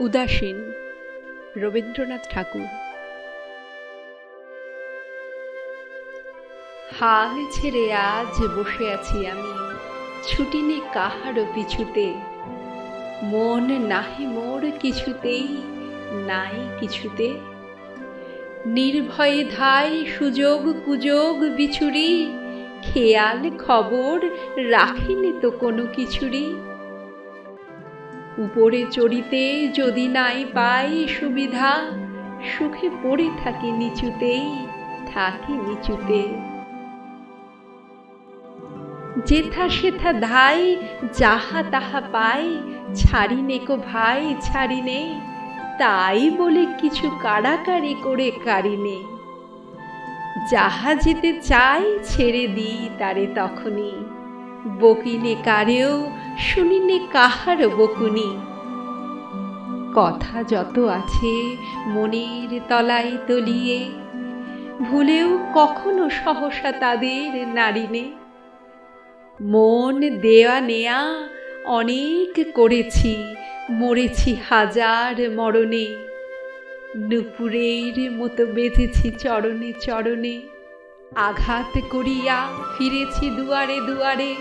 উদাসীন রবীন্দ্রনাথ ঠাকুর। হাল ছেড়ে আজ বসে আছি আমি ছুটিনি কাহারও পিছুতে। মন নাহি মোর কিছুতেই, নাই কিছুতে। নির্ভয়ে ধাই সুযোগ কুযোগ বিছুরি, খেয়াল খবর রাখিনি তো কোনো কিছুরই। উপরে চড়িতে যদি নাই পাই সুবিধা, সুখে পড়ে থাকি নিচুতেই, থাকি নিচুতে। যেথা সেথা ধাই যাহা তাহা পাই ছাড়ি নেকো ভাই ছাড়ি নে তাই বলে কিছু কাড়াকাড়ি করে কারিনে যাহা যেতে চাই ছেড়ে দিই তারে তখনই। বকিনে কারেও শুনিনে কাহার বকুনি? কথা যত আছে মনের তলায় তলিয়ে, ভুলেও কখনো সহসা তাদের নারিনে? মন দেয়া নেয়া অনেক করেছি, মরেছি হাজার মরণে। নুপুরের মতো বেঁধেছি চরণে চরণে। আঘাত করিয়া ফিরেছি দুয়ারে দুয়ারে।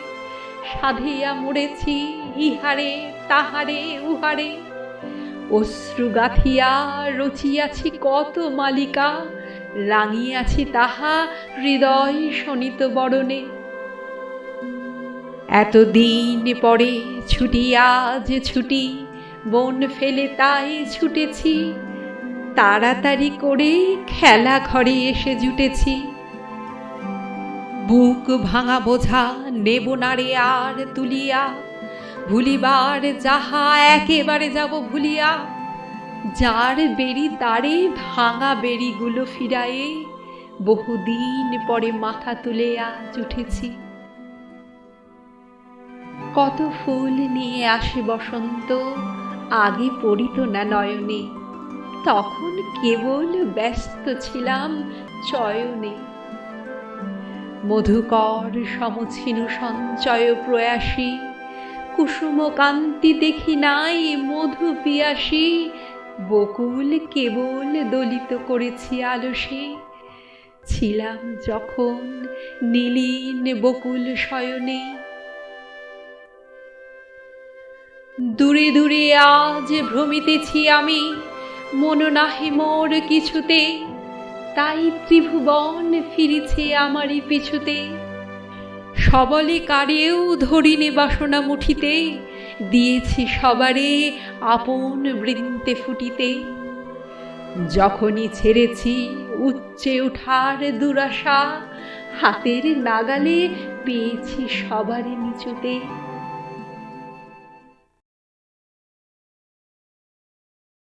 সাধিয়া মরেছি ইহারে, তাহারে, উহারে। অশ্রু গাথিয়া রচিয়াছি কত মালিকা, রাঙিয়াছি তাহা হৃদয় শোনিত বরণে। এতদিন পরে ছুটি, আজ ছুটি, বন ফেলে তাই ছুটেছি, তাড়াতাড়ি করে খেলা ঘরে এসে জুটেছি। বুক ভাঙা বোঝা, নেব না রে আর তুলিয়া। ভুলিবার যাহা, একেবারে যাব ভুলিয়া। যার বেরি তারে ভাঙা বেরিগুলো ফিরায়ে, বহুদিন পরে মাথা তুলে আজ উঠেছি। কত ফুল নিয়ে আসে বসন্ত, আগে পড়িত না নয়নে। তখন কেবল ব্যস্ত ছিলাম চয়নে। মধুকর সমছিনু সঞ্চয় প্রয়াসী কুসুম কান্তি দেখি নাই মধু পিয়াসী, বকুল কেবল দলিত করেছি আলসে। ছিলাম যখন নীলীন বকুল শয়নে। দূরে দূরে আজ ভ্রমিতেছি আমি, মন নাহি মোর কিছুতে। তাই ত্রিভুবন ফিরিছে আমারই পিছুতে। সবলে কারেও ধরিনে বাসনা মুঠিতে, দিয়েছি সবারে আপন বৃন্তে ফুটিতে। যখনই ছেড়েছি উচ্চে উঠার দুরাশা, হাতের নাগালে পেয়েছি সবারই নিচুতে।